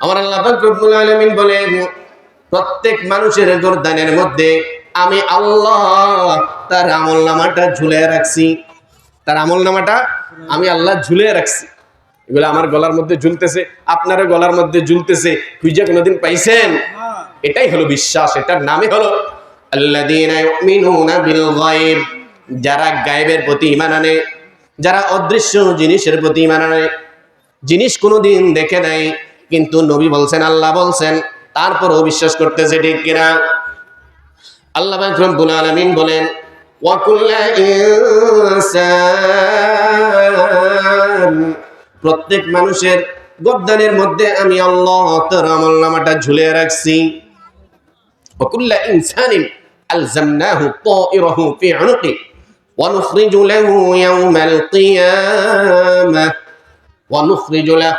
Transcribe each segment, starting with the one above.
আমার আল্লাহ রব্বুল আলামিন বলেন, প্রত্যেক মানুষের গর্দানের মধ্যে আমি আল্লাহ, তার আমল নামাটা ঝুলে রাখছি। তার আমল নামাটা আমি আল্লাহ ঝুলে রাখছি। এগুলো আমার গলার মধ্যে ঝুলতেছে, আপনারও গলার মধ্যে ঝুলতেছে, খুঁজে কোনোদিন পাইছেন? এটাই হলো বিশ্বাস, এটার নামই হলো বিল যারা গায়েবের প্রতি ঈমান আনে, যারা অদৃশ্য জিনিসের প্রতি ঈমান আনে, জিনিস কোনোদিন দেখে নাই কিন্তু নবী বলছেন আল্লাহ বলছেন তারপরও বিশ্বাস করতেছে ঠিক কিনা আল্লাহ পাক রব্বুল আলামিন বলেন ওয়াকুল্লা ইনসান প্রত্যেক মানুষের গদ্দানের মধ্যে আমি আল্লাহ তার আমল নামাটা ঝুলে রাখছি وكل إنسان ألزمناه طائره في عنقه ونخرج له يوم القيامة ونخرج له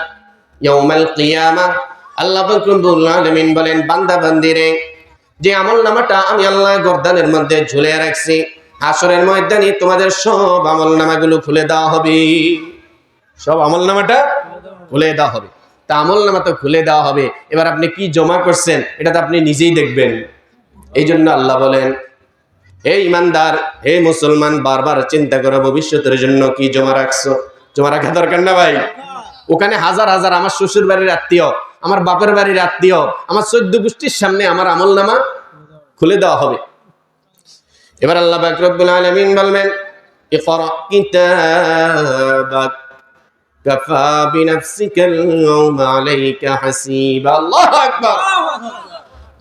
ইয়াউমাল কিয়ামা, আল্লাহ রব্বুল আলামিন বলেন, বান্দা, বান্দিরে, যে আমল নামাটা আমি আল্লাহ গর্দানের মধ্যে ঝুলে রাখছি আসরের ময়দানে তোমাদের সব আমল নামাগুলো খুলে দেওয়া হবে। সব আমল নামাটা খুলে দেওয়া হবে। তা আমল নামা তো খুলে দেওয়া হবে। এবার আপনি কি জমা করছেন, এটা তো আপনি নিজেই দেখবেন। এই জন্য আল্লাহ বলেন, হে ইমানদার, হে মুসলমান, বারবার চিন্তা করো ভবিষ্যতের জন্য কি জমা রাখছো। জমা রাখা দরকার না ভাই? ওখানে হাজার হাজার আমার শ্বশুর বাড়ির আত্মীয়, আমার বাপের বাড়ির আত্মীয়, আমার চোদ্দ গোষ্ঠীর সামনে আমার আমল নামা খুলে দেওয়া হবে। এবার আল্লাহ বাকরবুল আলমিন বলবেন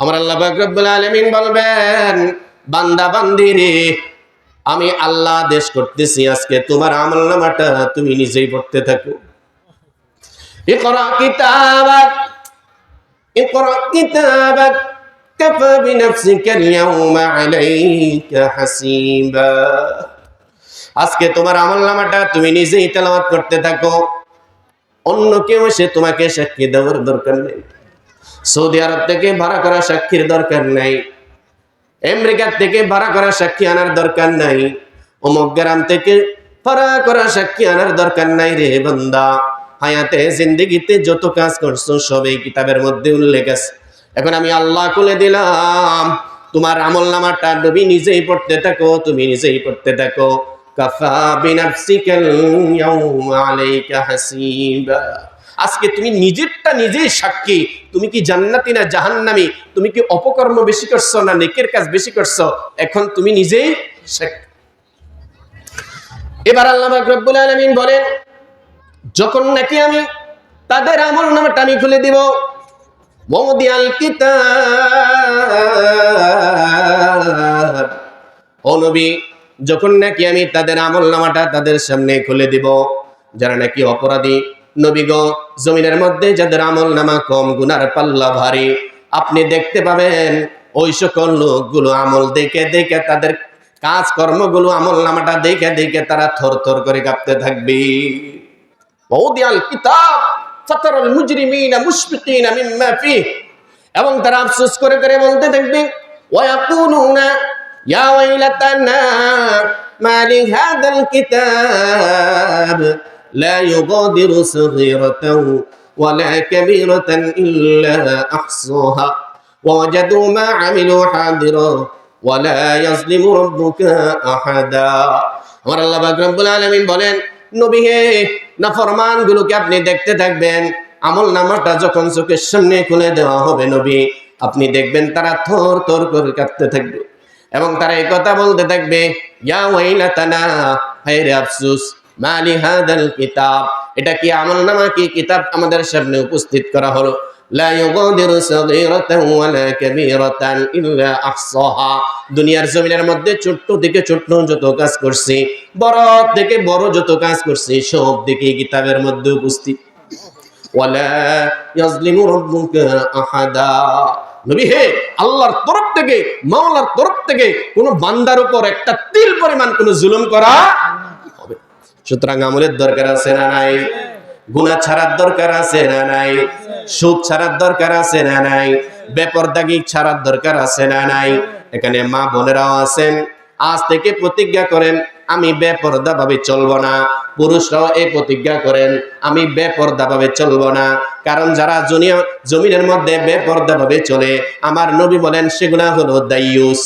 আমার বলবেন আমি আল্লাহ দেশ করতেছি আজকে, তোমার আমল নামাটা তুমি নিজেই পড়তে থাকো। ইকরা কিতাবাক ইকরা কিতাবাক কাফা বিনাফসিকা আল-ইয়াওমা আলাইকা হাসিবা। আজকে তোমার আমল নামাটা তুমি নিজেই তেলাওয়াত করতে থাকো। অন্য কেউ এসে তোমাকে সাক্ষী দেওয়ার দরকার নেই। সৌদি আরব থেকে ভাড়া করা সাক্ষীর দরকার নাই। আমেরিকার থেকে ভাড়া করা সাক্ষী আনার দরকার নাই। অমুক গ্রাম থেকে ভাড়া করা সাক্ষী আনার দরকার নাই রে বান্দা। হায়াতে, জিন্দিগিতে যত কাজ করছ সবই কিতাবের মধ্যে উল্লেখ আছে। এখন আমি আল্লাহ খুলে দিলাম, তোমার আমল নামাটা নবী নিজেই পড়তে থাকো, তুমি নিজেই পড়তে থাকো। কাফা বিনাফসিকাল ইয়াউমা আলাইকা হাসিবা। আজকে তুমি নিজেরটা নিজেই সাক্ষী, তুমি কি জান্নাতি না জাহান্নামি, তুমি কি অপকর্ম বেশি করছ না নেকের কাজ বেশি করছ, এখন তুমি নিজেই সাক্ষী। এবার আল্লাহ রব্বুল আলামিন বলেন যখন নাকি আমি তাদের আমল নামটা আমি খুলে দিব, মদিয়াল কিতাব। ও নবী, যখন নাকি আমি তাদের আমল নামাটা তাদের সামনে খুলে দিব, যারা নাকি অপরাধী নবীগ জমিনের মধ্যে যাদের আমল নামা কম, গুনার পাল্লা ভারী, আপনি দেখতে পাবেন ওই সকল লোকগুলো আমল দেখে দেখে তাদের কাজ কর্মগুলো আমল নামাটা দেখে দেখে তারা থর থর করে কাঁপতে থাকবে। ওদিয়াল কিতাব ফাতারাল মুজরিমিনা মুশফিকিনা মিম্মা ফিহ এবং তারা আফসোস করে করে বলতে থাকবে ওয়ায়াকুনুনা ইয়া ওয়াইলাতানা মা লিহাদাল কিতাব لا يغادر صغيرة ولا كبيرة إلا أحصاها ووجدوا ما عملوا حاضرا ولا يظلم ربك أحدا আমার আল্লাহ পাক রব্বুল আলামিন বলেন নবী হে নাফরমান গুলোকে আপনি দেখতে থাকবেন। আমল নামাটা যখন চোখের সামনে খুলে দেওয়া হবে নবী, আপনি দেখবেন তারা থর থর করে কাঁদতে থাকবে এবং তারা এই কথা বলতে থাকবে, ইয়া ওয়াইলাতানা হায় রে আফসোস, মালি হাদাল কিতাব। এটা কি আমল নামা কি কিতাব আমাদের সামনে উপস্থিত করা হলো? লা ইউগাদিরু সাগীরাতান ওয়ালা কাবীরাতান ইল্লা আহসাহা। দুনিয়ার জমিনের মধ্যে ছোট্ট থেকে ছোট্ট যত কাজ করছি, বড় থেকে বড় যত কাজ করছি, সব দিকে কিতাবের মধ্যে উপস্থিত। ওয়ালা ইয়াজলিমু রাব্বুকা আহাদা। নবী হে, আল্লাহর তরফ থেকে, মাওলার তরফ থেকে কোন বান্দার উপর একটা তিল পরিমাণ কোন জুলুম করা হবে। সুতরাং আমলের দরকার আছে না নাই? গুনাহ ছাড়ার দরকার আছে না নাই? সুদ ছাড়ার দরকার আছে না নাই? বেপরদাগি ছাড়ার দরকার আছে না নাই? এখানে মা বোনেরাও আছেন। আজ থেকে প্রতিজ্ঞা করেন আমি বেপরদা ভাবে চলবো না। পুরুষরাও এই প্রতিজ্ঞা করেন আমি বেপরদা ভাবে চলবো না। কারণ যারা জুনিয়া জমিনের মধ্যে বেপরদা ভাবে চলে আমার নবী বলেন সেগুলা হলো দাইয়ুস।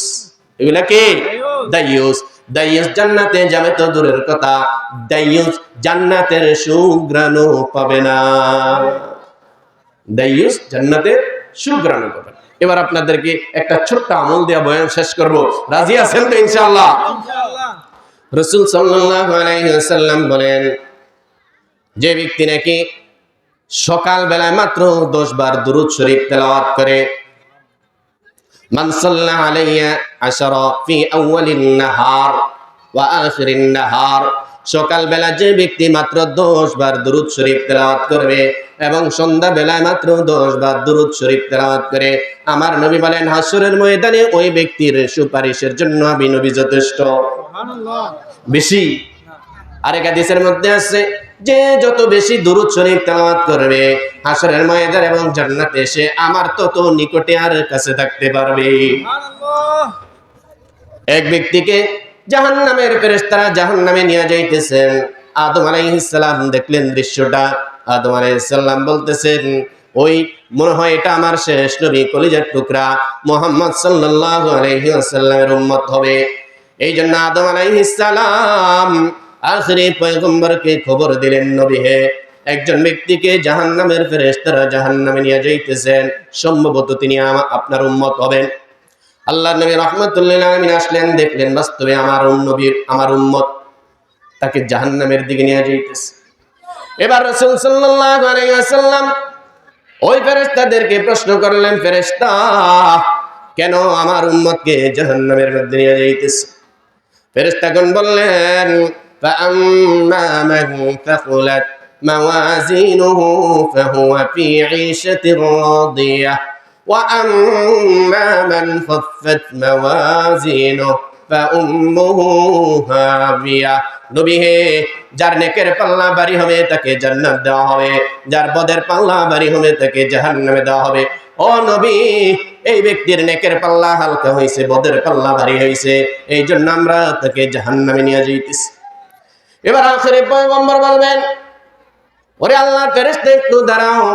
এগুলা কি? দাইয়ুস। দাইয়ুস জান্নাতে যাবে তো দূরের কথা। দাইয়ুস জান্নাতের সুগ্রাণও পাবে না। দাইয়ুস জান্নাতের সুগ্রাণও পাবে এবার আপনাদেরকে একটা ছোট্ট আমল দেওয়া বয়ান শেষ করব। রাজি আছেন তো ইনশাআল্লাহ? রসুল সাল্লাল্লাহু আলাইহি ওয়াসাল্লাম বলেন যে ব্যক্তি নাকি সকাল বেলায় মাত্র দশ বার দুরুদ শরীফ তেলাওয়াত করে মান সাল্লা আলাইয়া আশারা ফি আউয়ালিন নাহার ওয়া আখিরিন নাহার সকাল বেলা যে ব্যক্তি মাত্র দশ বার দুরুদ শরীফ তেলাওয়াত করবে এবং সন্ধ্যা বেলায় মাত্র দশ বার দুরুদ শরীফ তেলাওয়াত করে আমার নবী বলেন হাসরের ময়দানে ওই ব্যক্তির সুপারিশের জন্য আমি নবী যথেষ্ট। বেশি। আরেক হাদিসের মধ্যে আছে যে যত বেশি দুরুদ শরীফ তেলাওয়াত করবে হাসরের ময়দান এবং জান্নাতে এসে আমার তত নিকটে আর কাছে থাকতে পারবে। এক ব্যক্তিকে জাহান্নামের ফেরেশতারা জাহান্নামে নিয়ে যাইতেছেন আদম আলাইহিস সালাম দেখলেন দৃশ্যটা। আদম আলাইহিস সালাম বলতেছেন, ওই, মনে হয় এটা আমার শেষ নবী, কলিজার টুকরা। মোহাম্মদ সাল্লাল্লাহু আলাইহি ওয়াসাল্লামের উম্মত হবে। এই জন্য আদম আলাইহিস সালাম আখরি পয়গম্বরকে খবর দিলেন নবী হে। একজন ব্যক্তিকে জাহান্নামের ফেরেশতারা জাহান্নামে নিয়ে যাইতেছেন। সম্ভবত তিনি আপনার উম্মত হবেন। আল্লাহ নবী রহমতুল্লাহ আসলেন, দেখলেন বাস্তবে আমার নবীর, আমার উন্মত তাকে জাহান্নামের দিকে নিয়ে যাইতেছে। এবার রসুল সাল্লাম ওই ফেরেস্তাদেরকে প্রশ্ন করলেন ফেরেস্তা কেন আমার উম্মতকে জাহান্নামের মধ্যে নিয়ে যাইতেছে? ফেরেস্তাগণ বললেন মাওয়াজিনুহু ফাহুয়া ফি 'ঈশাতিন রাদিয়াহ وأما من خفت موازينه فأمه هاوية নবী হে যার নেকের পাল্লা বাড়ি হবে তাকে জান্নাত দেওয়া হবে যার বদের পাল্লা বাড়ি হবে তাকে জাহান্নামে দেওয়া হবে ও নবী এই ব্যক্তির নেকের পাল্লা হালকা হয়েছে বদের পাল্লা ভারী হয়েছে এই জন্য আমরা তাকে জাহান্নামে নিয়ে যাইতেছি এবার আখেরে পয়গম্বর বলবেন ওরে আল্লাহ ফেরেশতা একটু দাঁড়াও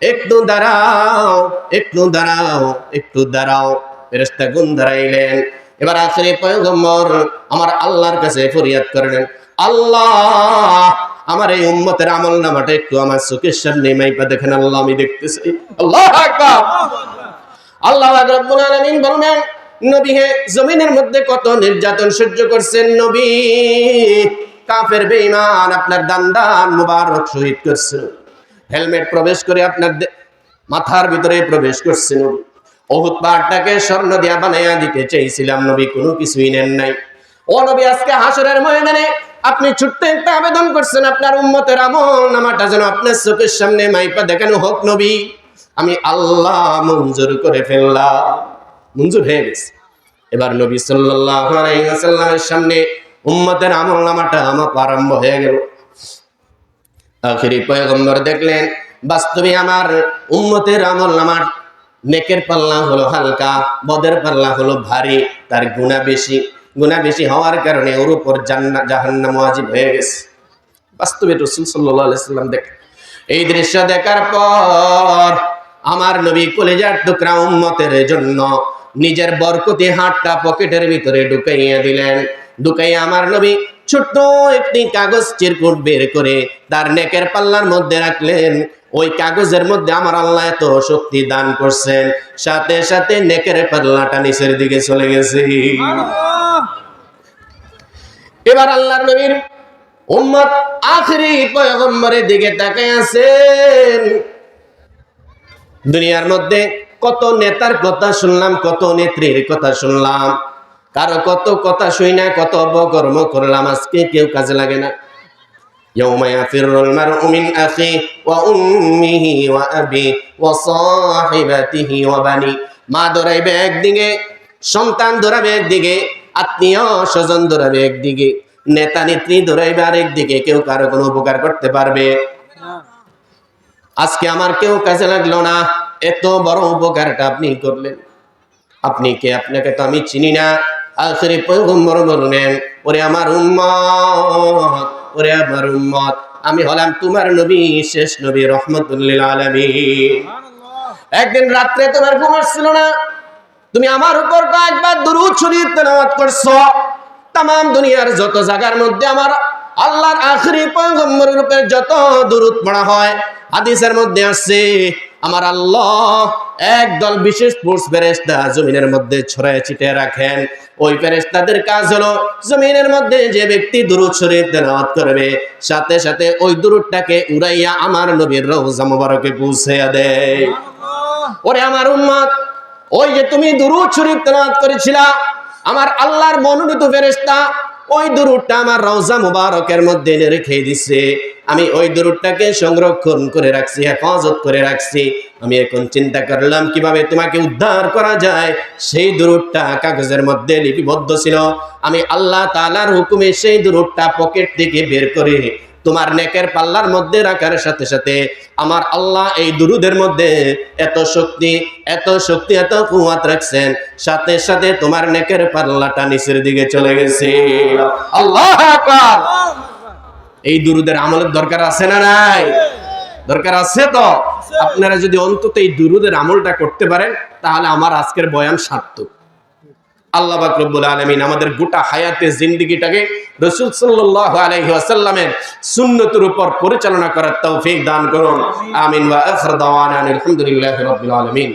একটু দাঁড়াও একটু দাঁড়াও একটু দাঁড়াও। ফেরেশতা গুন দাঁড়াইলেন। এবার আখেরে পয়গম্বর আমার আল্লাহর কাছে ফরিয়াদ করলেন, আল্লাহ, আমার এই উম্মতের আমল নামাটা একটু আমার চোখের সামনে মাইপা দেখেন, আল্লাহ আমি দেখতেছি। আল্লাহ আল্লাহ রাব্বুল আলামিন বললেন, নবী হে, জমিনের মধ্যে কত নির্যাতন সহ্য করছেন নবী? কাফের বেঈমান আপনার দান দান মুবারক শহীদ করছেন হেলমেট প্রবেশ করে আপনার মাথার ভিতরে প্রবেশ করছেন নবী। অহুত পাহাড়টাকে স্বর্ণ দিয়া বানাইয়া দিতে চেয়েছিলাম নবী, কোনো কিছুই নেন নাই। ও নবী, আজকে হাসরের ময়দানে আপনি ছোট্ট একটা আবেদন করছেন, আপনার উম্মতের আমল নামাটা যেন আপনার চোখের সামনে মাইপা দেখানো হোক নবী। আমি আল্লাহ মঞ্জুর করে ফেললাম। মঞ্জুর হয়ে গেছে। এবার নবী সাল্লাল্লাহু আলাইহি ওয়াসাল্লামের সামনে উম্মতের আমল নামাটা আমার আরম্ভ হয়ে গেল। আখিরি পয়গম্বর দেখলেন, বাস্তবে আমার উম্মতের আমল নামার নেকের পাল্লা হলো হালকা, বদের পাল্লা হলো ভারী, তার গুণা বেশি। গুণা বেশি হওয়ার কারণে ওর উপর জান্না জাহান্নাম ওয়াজিব হয়ে গেছে। বাস্তবে রসুল সাল্লাহ সাল্লাম দেখ এই দৃশ্য দেখার পর আমার নবী কলেজার টুকরা উম্মতের জন্য নিজের বরকতি হাতটা পকেটের ভিতরে ঢুকাইয়া দিলেন। ঢুকাইয়া আমার নবী ছোট্ট একটি কাগজ চিরকুট বের করে তার নেকের পাল্লার মধ্যে রাখলেন। ওই কাগজের মধ্যে আমার আল্লাহ এত শক্তি দান করছেন। সাথে সাথে নেকের পাল্লাটা নিচের দিকে চলে গেছে। এবার আল্লাহর নবীর উম্মত আখরি পয়গম্বরের দিকে তাকায় আছেন। দুনিয়ার মধ্যে কত নেতার কথা শুনলাম কত নেত্রীর কথা শুনলাম। কারো কত কথা শুই না কত অপকর্ম করলাম আজকে কেউ কাজে লাগে না يوم يفر المرء من أخيه وأمه وأبيه وصاحبته وبنيه মা দৌড়াইবে একদিকে সন্তান দৌড়াবে একদিকে আত্মীয় স্বজন দৌড়াবে একদিকে নেতা নেত্রী দৌড়াইবে আরেক দিকে কেউ কারো কোনো উপকার করতে পারবে আজকে আমার কেউ কাজে লাগলো না এত বড় উপকারটা আপনি করলেন আপনি কে আপনাকে তো আমি চিনি না আখরি পয়গম্বর বললেন ওরে আমার উম্মত ওরে আমার উম্মত আমি হলাম তোমার নবী শেষ নবী রহমতুল্লিল আলামিন। একদিন রাত্রে তোমার ঘুম আসছিল না? তুমি আমার উপর কয়েকবার দুরুদ শরীফ তেলাওয়াত করছ। তাম দুনিয়ার যত জায়গার মধ্যে আমার আল্লাহর আখরি পয়গম্বরের উপরে যত দুরুদ পড়া হয় হাদিসের মধ্যে আসছে আমার আল্লাহ একদল বিশেষ ফোর্স ফেরেস্তা জমিনের মধ্যে ছড়ায় ছিটে রাখেন। ওই ফেরেস্তাদের কাজ হলো জমিনের মধ্যে যে ব্যক্তি দুরুদ শরীফ তেলাওয়াত করবে সাথে সাথে ওই দুরুদটাকে উড়াইয়া আমার নবীর রওজা মোবারকে পৌঁছে দেয়। ওরে আমার উম্মত ওই যে তুমি দুরুদ শরীফ তেলাওয়াত করেছিলা আমার আল্লাহর মনোনীত ফেরেশতা ওই দুরুদটা আমার রওজা মুবারকের মধ্যে রেখে দিছে। আমি ওই দুরুদটাকে সংরক্ষণ করে রাখছি, হেফাজত করে রাখছি। আমি এখন চিন্তা করলাম, কীভাবে তোমাকে উদ্ধার করা যায়? সেই দুরুদটা কাগজের মধ্যে লিপিবদ্ধ ছিল। আমি আল্লাহ তাআলার হুকুমে সেই দুরুদটা পকেট থেকে বের করে তোমার নেকের পাল্লার মধ্যে রাখার সাথে সাথে আমার আল্লাহ এই দুরুদের মধ্যে এত শক্তি এত শক্তি, এত কুয়াত রাখছেন। সাথে সাথে তোমার নেকের পাল্লাটা নিচের দিকে চলে গেছে। আল্লাহ এই দুরুদের আমলের দরকার আছে না নাই? দরকার আছে তো? আপনারা যদি অন্তত এই দুরুদের আমলটা করতে পারেন, তাহলে আমার আজকের বয়ান সার্থক। আল্লাহ পাক আলমিন আমাদের গোটা হায়াতে জিন্দেগিটাকে রাসূল সাল্লাল্লাহু আলাইহি ওয়াসাল্লামের সুন্নতের উপর পরিচালনা করার তৌফিক দান করুন। আমিন আলহামদুলিল্লাহি রাব্বিল আলামিন।